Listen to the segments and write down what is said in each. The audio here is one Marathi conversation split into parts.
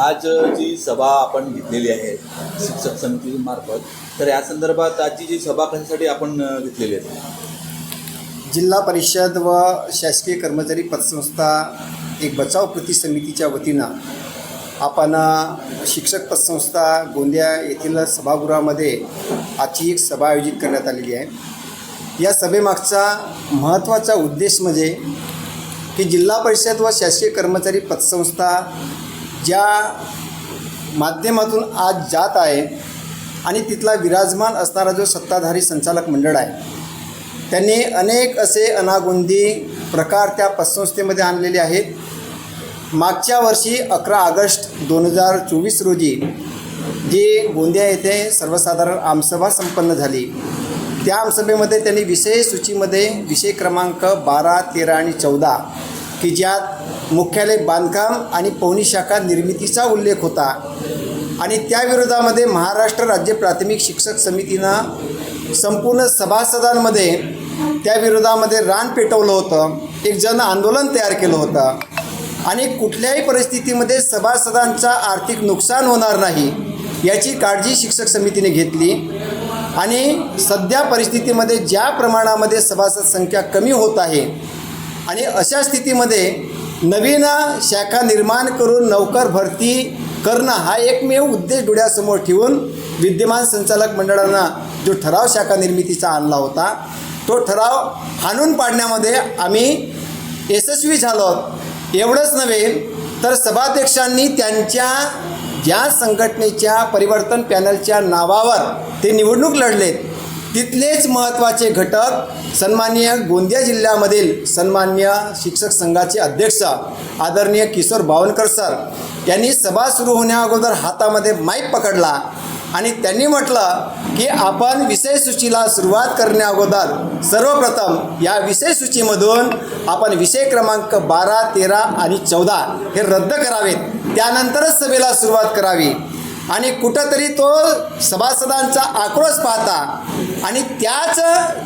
आज जी सभा आपण घेतलेली आहे शिक्षक समितीमार्फत तर या संदर्भात आजची जी सभा कशासाठी आपण घेतलेली आहे. जिल्हा परिषद व शासकीय कर्मचारी पतसंस्था एक बचाव कृती समितीच्या वतीनं आपण शिक्षक पतसंस्था गोंदिया येथील सभागृहामध्ये आजची एक सभा आयोजित करण्यात आलेली आहे. या सभेमागचा महत्त्वाचा उद्देश म्हणजे की जिल्हा परिषद व शासकीय कर्मचारी पतसंस्था ज्या माध्यमातून आज जात आहे आणि तिथला विराजमान असणारा जो सत्ताधारी संचालक मंडळ आहे त्यांनी अनेक असे अनागोंदी प्रकार त्या पतसंस्थेमध्ये आणलेले आहेत. मागच्या वर्षी अकरा ऑगस्ट दोन हजार चोवीस रोजी जी गोंदिया येथे सर्वसाधारण आमसभा संपन्न झाली. त्या आमसभेमध्ये त्यांनी विषय सूचीमध्ये विषय क्रमांक बारा तेरा आणि चौदा की ज्यात मुख्यालय बांधकाम आणि पवनी शाखा निर्मितीचा उल्लेख होता. आणि त्या विरोधामध्ये महाराष्ट्र राज्य प्राथमिक शिक्षक समितीनं संपूर्ण सभासदांमध्ये त्या विरोधामध्ये रान पेटवलं होतं. एक जन आंदोलन तयार केलं होतं. आणि कुठल्याही परिस्थितीमध्ये सभासदांचा आर्थिक नुकसान होणार नाही याची काळजी शिक्षक समितीने घेतली. आणि सध्या परिस्थितीमध्ये ज्या प्रमाणामध्ये सभासद संख्या कमी होत आहे आणि अशा स्थितीमध्ये नवीन शाखा निर्माण करून नौकर भरती करणं हा एकमेव उद्देश डोळ्यासमोर ठेवून विद्यमान संचालक मंडळानं जो ठराव शाखा निर्मितीचा आणला होता तो ठराव हाणून पाडण्यामध्ये आम्ही यशस्वी झालो आहोत. एवढंच नव्हे तर सभाध्यक्षांनी त्यांच्या ज्या संघटनेच्या परिवर्तन पॅनलच्या नावावर ते निवडणूक लढलेत तिथलेच महत्त्वाचे घटक सन्मान्य गोंदिया जिल्ह्यामधील सन्मान्य शिक्षक संघाचे अध्यक्ष आदरणीय किशोर भावनकर सर यांनी सभा सुरू होण्या अगोदर हातामध्ये माईक पकडला आणि त्यांनी म्हटलं की आपण विषय सूचीला सुरुवात करण्या अगोदर सर्वप्रथम या विषय सूचीमधून आपण विषय क्रमांक बारा तेरा आणि चौदा हे रद्द करावेत. त्यानंतरच सभेला सुरुवात करावी. आणि कुठंतरी तो सभासदांचा आक्रोश पाहता आणि त्याच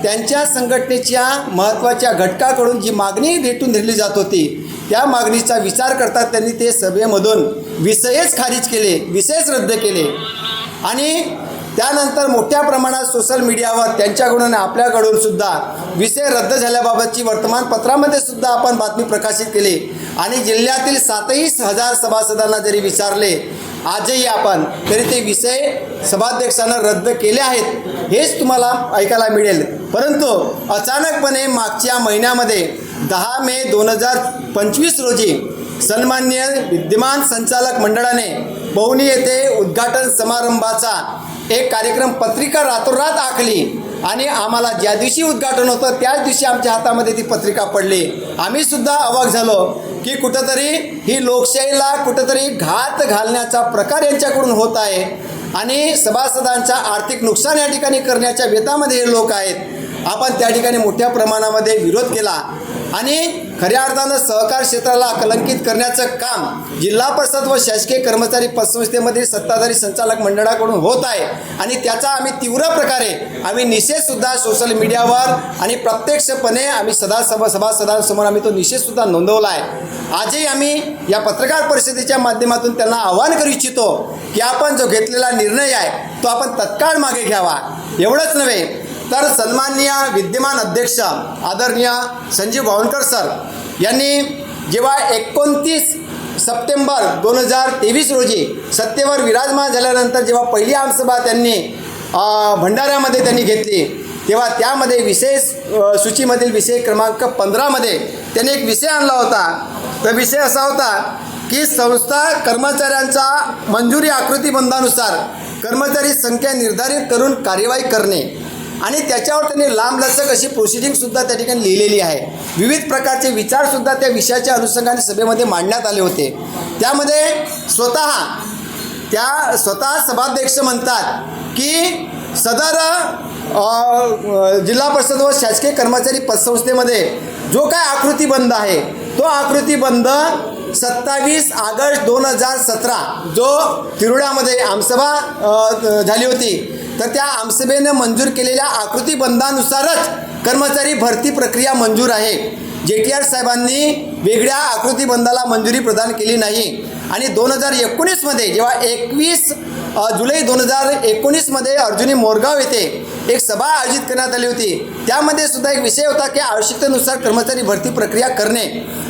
त्यांच्या संघटनेच्या महत्त्वाच्या घटकाकडून जी मागणी भेटून धरली जात होती त्या मागणीचा विचार करता त्यांनी ते सभेमधून विषयच खारिज केले विषयच रद्द केले. आणि त्यानंतर मोठ्या प्रमाणात सोशल मीडियावर त्यांच्याकडून आपल्याकडून सुद्धा विषय रद्द झाल्याबाबतची वर्तमानपत्रामध्ये सुद्धा आपण बातमी प्रकाशित केली. आणि जिल्ह्यातील सातही हजार सभासदांना जरी विचारले आजही आपण तरी ते विषय सभाध्यक्षानं रद्द केले आहेत. हेच तुम्हाला ऐकायला मिळेल. परंतु अचानकपणे मागच्या महिन्यामध्ये दहा मे दोन हजार पंचवीस रोजी सन्मान्य विद्यमान संचालक मंडळाने पवनी येथे उद्घाटन समारंभाचा एक कार्यक्रम पत्रिका रातोरात आखली आणि आम्हाला ज्या दिवशी उद्घाटन होतं त्याच दिवशी आमच्या हातामध्ये ती पत्रिका पडली. आम्ही सुद्धा अवाक झालो की कुठंतरी ही लोकशाहीला कुठंतरी घात घालण्याचा प्रकार यांच्याकडून होत आहे. आणि सभासदांचा आर्थिक नुकसान या ठिकाणी करण्याच्या बेतामध्ये हे लोक आहेत. आपण त्या ठिकाणी मोठ्या प्रमाणामध्ये विरोध केला. आणि खऱ्या अर्थानं सहकार क्षेत्राला कलंकित करण्याचं काम जिल्हा परिषद व शासकीय कर्मचारी पतसंस्थेमधील सत्ताधारी संचालक मंडळाकडून होत आहे. आणि त्याचा आम्ही तीव्र प्रकारे आम्ही निषेधसुद्धा सोशल मीडियावर आणि प्रत्यक्षपणे आम्ही सदा सभा सभासदांसमोर आम्ही तो निषेधसुद्धा नोंदवला आहे. आजही आम्ही या पत्रकार परिषदेच्या माध्यमातून त्यांना आवाहन करू इच्छितो की आपण जो घेतलेला निर्णय आहे तो आपण तत्काळ मागे घ्यावा. एवढंच नव्हे तर सन्माननीय विद्यमान अध्यक्ष आदरणीय संजीव भावनकर सर यांनी जेव्हा एकोणतीस सप्टेंबर दोन हजार तेवीस रोजी सत्तेवर विराजमान झाल्यानंतर जेव्हा पहिली आमसभा त्यांनी भंडाऱ्यामध्ये त्यांनी घेतली तेव्हा त्यामध्ये विशेष सूचीमधील विषय क्रमांक पंधरामध्ये त्यांनी एक विषय आणला होता. तर विषय असा होता की संस्था कर्मचाऱ्यांचा मंजुरी आकृतीबंधानुसार कर्मचारी संख्या निर्धारित करून कार्यवाही करणे. आणि त्याच्यावर त्यांनी लांबलचक अशी प्रोसिडिंगसुद्धा त्या ठिकाणी लिहिलेली आहे. विविध प्रकारचे विचारसुद्धा त्या विषयाच्या अनुषंगाने सभेमध्ये मांडण्यात आले होते. त्यामध्ये स्वतः त्या स्वतः सभाध्यक्ष म्हणतात की सदर जिल्हा परिषद व शासकीय कर्मचारी पतसंस्थेमध्ये जो काय आकृतीबंध आहे तो आकृतीबंध सत्तावीस ऑगस्ट दोन हजार सतरा जो तिरुड्यामध्ये आमसभा झाली होती. तर त्या आमसभेनं मंजूर केलेल्या आकृतीबंधानुसारच कर्मचारी भरती प्रक्रिया मंजूर आहे. जे टी आर साहेबांनी वेगळ्या आकृतीबंधाला मंजुरी प्रदान केली नाही. आणि दोन हजार एकोणीसमध्ये जेव्हा एकवीस जुलै दोन हजार एकोणीसमध्ये अर्जुनी मोरगाव येथे एक सभा आयोजित करण्यात आली होती. त्यामध्ये सुद्धा एक विषय होता की आवश्यकतेनुसार कर्मचारी भरती प्रक्रिया करणे.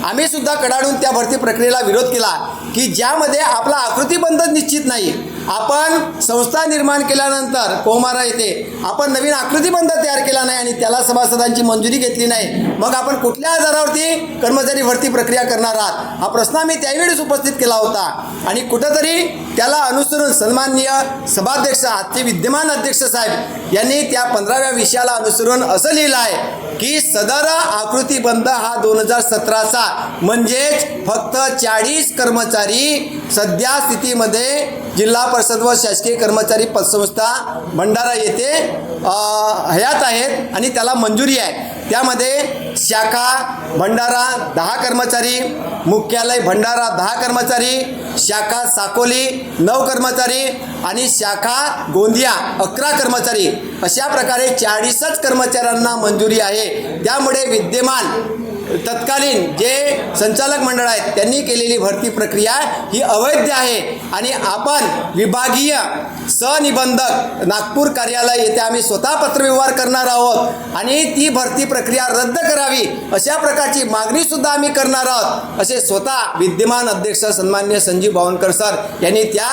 आम्ही सुद्धा कडाडून त्या भरती प्रक्रियेला विरोध केला की ज्यामध्ये आपला आकृतीबंध निश्चित नाही. आपण संस्था निर्माण केल्यानंतर कोमारा येथे आपण नवीन आकृतीबंध तयार केला नाही आणि त्याला सभासदांची मंजुरी घेतली नाही. मग आपण कुठल्या आधारावरती कर्मचारी भरती प्रक्रिया करणार आहात? हा प्रश्न आम्ही त्यावेळेस उपस्थित केला होता. आणि कुठंतरी त्याला अनुसरून सन्माननीय सभाध्यक्ष आजचे विद्यमान अध्यक्ष साहेब यांनी त्या पंधराव्या विषयाला अनुसरून असं लिहिलं आहे की सदर आकृतीबंध हा दोन हजार सतराचा. म्हणजेच फक्त चाळीस कर्मचारी सध्या स्थितीमध्ये जिल्हा परिषद व शासकीय कर्मचारी पतसंस्था भंडारा येथे हयात आहेत आणि त्याला मंजुरी आहे. त्यामध्ये शाखा भंडारा दहा कर्मचारी मुख्यालय भंडारा दहा कर्मचारी शाखा साकोली नऊ कर्मचारी आणि शाखा गोंदिया अकरा कर्मचारी. अशा प्रकारे चाळीसच कर्मचाऱ्यांना मंजुरी आहे. त्यामुळे विद्यमान तत्कालीन जे संचालक मंडळ आहेत त्यांनी केलेली भरती प्रक्रिया ही अवैध आहे. आणि आपण विभागीय सनिबंधक नागपूर कार्यालय येथे आम्ही स्वतः पत्रव्यवहार करणार आहोत आणि ती भरती प्रक्रिया रद्द करावी अशा प्रकारची मागणीसुद्धा आम्ही करणार आहोत असे स्वतः विद्यमान अध्यक्ष सन्मान्य संजीव बावनकर सर यांनी त्या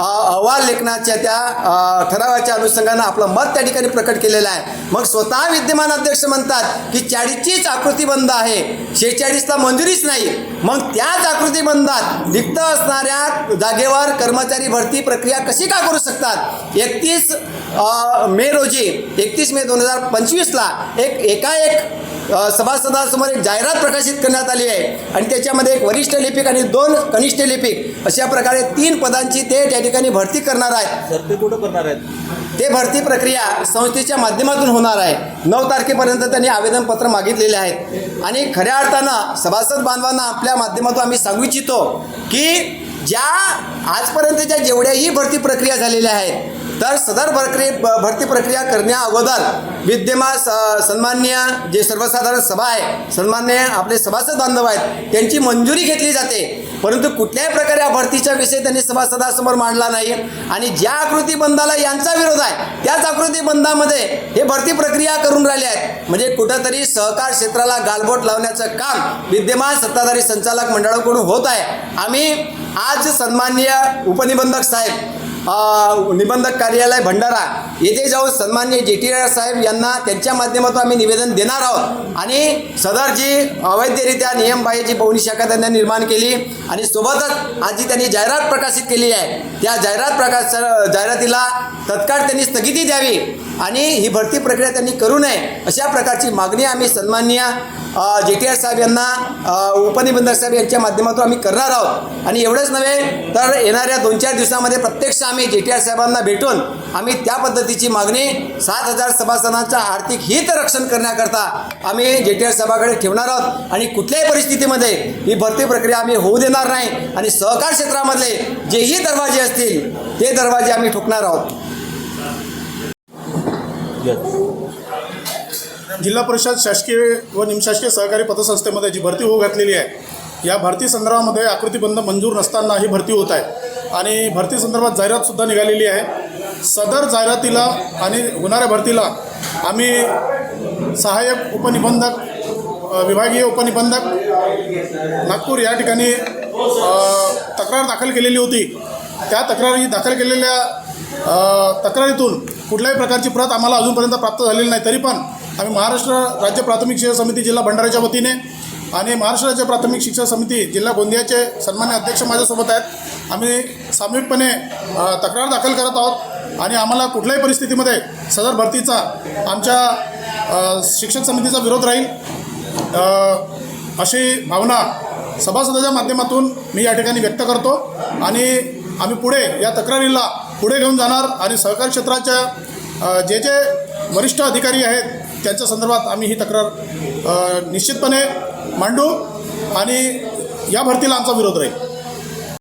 अहवाल लेखनाच्या त्या ठरावाच्या अनुषंगानं आपलं मत त्या ठिकाणी प्रकट केलेलं आहे. मग स्वतः विद्यमान अध्यक्ष म्हणतात की चाळीसचीच आकृतीबंध आहे. शेहेचाळीसला मंजुरीच नाही. मग त्याच आकृतीबंधात रिक्त असणाऱ्या जागेवर कर्मचारी भरती प्रक्रिया कशी का करू शकतात? एकतीस मे रोजी एकतीस मे दोन हजार पंचवीसला एक एकाएक सभासदांसमोर एक जाहिरात प्रकाशित करण्यात आली आहे. आणि त्याच्यामध्ये एक वरिष्ठ लिपिक आणि दोन कनिष्ठ लिपिक अशा प्रकारे तीन पदांची ते त्या ठिकाणी भरती करणार आहेत. ते कुठं करणार आहेत? ते भरती प्रक्रिया संस्थेच्या माध्यमातून होणार आहे. नऊ तारखेपर्यंत त्यांनी आवेदनपत्र मागितलेले आहेत. आणि खऱ्या अर्थानं सभासद बांधवांना आपल्या माध्यमातून आम्ही सांगू इच्छितो की ज्या आजपर्यंतच्या जेवढ्याही भरती प्रक्रिया झालेल्या आहेत तर सदर भरक्री भरती प्रक्रिया करण्या अगोदर विद्यमान स- सन्मान्य जे सर्वसाधारण सभा आहे सन्मान्य आपले सभासद बांधव आहेत त्यांची मंजुरी घेतली जाते. परंतु कुठल्याही प्रकारे या भरतीचा विषय त्यांनी सभासदासमोर मांडला नाही. आणि ज्या आकृतीबंधाला यांचा विरोध आहे त्याच आकृतीबंधामध्ये हे भरती प्रक्रिया करून राहिले आहेत. म्हणजे कुठंतरी सहकार क्षेत्राला गालबोट लावण्याचं काम विद्यमान सत्ताधारी संचालक मंडळाकडून होत आहे. आम्ही आज सन्माननीय उपनिबंधक साहेब निबंधक कार्यालय भंडारा येथे जाऊन सन्मान्य जे टी आर साहेब यांना त्यांच्या माध्यमातून आम्ही निवेदन देणार आहोत. आणि सदर जी अवैधरित्या नियमबाह्यची पवनी शाखा त्यांनी निर्माण केली आणि सोबतच आज जी त्यांनी जाहिरात प्रकाशित केली आहे. त्या जाहिरात प्रकाश जाहिरातीला तत्काळ त्यांनी स्थगिती द्यावी. आणि ही भरती प्रक्रिया त्यांनी करू नये अशा प्रकारची मागणी आम्ही सन्माननीय जे टी आर साहेब यांना उपनिबंधक साहेब यांच्या माध्यमातून आम्ही करणार आहोत. आणि एवढंच नव्हे तर येणाऱ्या दोन चार दिवसामध्ये प्रत्यक्ष आम्ही जे टी आर साहेबांना भेटून आम्ही त्या पद्धतीची मागणी सात हजार सभासदांचा आर्थिक हित रक्षण करण्याकरता आम्ही जे टी आर साहेबाकडे ठेवणार आहोत. आणि कुठल्याही परिस्थितीमध्ये ही भरती प्रक्रिया आम्ही होऊ देणार नाही. आणि सहकार क्षेत्रामधले जेही दरवाजे असतील ते दरवाजे आम्ही ठोकणार आहोत. जिल्हा परिषद शासकीय व निमशासकीय सहकारी पतसंस्थेमध्ये जी भरती होऊ घातलेली आहे या भरती संदर्भामध्ये आकृतीबंध मंजूर नसताना ही भरती होत आहे. आणि भरती संदर्भात जाहिरातसुद्धा निघालेली आहे. सदर जाहिरातीला आणि होणाऱ्या भरतीला आम्ही सहाय्यक उपनिबंधक विभागीय उपनिबंधक नागपूर या ठिकाणी तक्रार दाखल केलेली होती. त्या तक्रारी दाखल केलेल्या तक्रारीतून कुठल्याही प्रकारची प्रत आम्हाला अजूनपर्यंत प्राप्त झालेली नाही. तरी पण आम्ही महाराष्ट्र राज्य प्राथमिक शिक्षण समिती जिल्हा भंडाराच्या वतीने आणि महाराष्ट्र राज्य प्राथमिक शिक्षण समिती जिल्हा गोंदियाचे सन्मान्य अध्यक्ष माझ्यासोबत आहेत. आम्ही सामूहिकपणे तक्रार दाखल करत आहोत आणि आम्हाला कुठल्याही परिस्थितीमध्ये सदर भरतीचा आमच्या शिक्षण शिक्षक समितीचा विरोध राहील. अशी भावना सभासदाच्या माध्यमातून मी या ठिकाणी व्यक्त करतो आणि आम्ही पुढे या तक्रारीला पुढे घेऊन जाणार आणि सहकार क्षेत्राच्या जे जे वरिष्ठ अधिकारी आहेत त्यांच्या संदर्भात आम्ही ही तक्रार निश्चितपणे मांडू आणि या भरतीला आमचा विरोध राहील.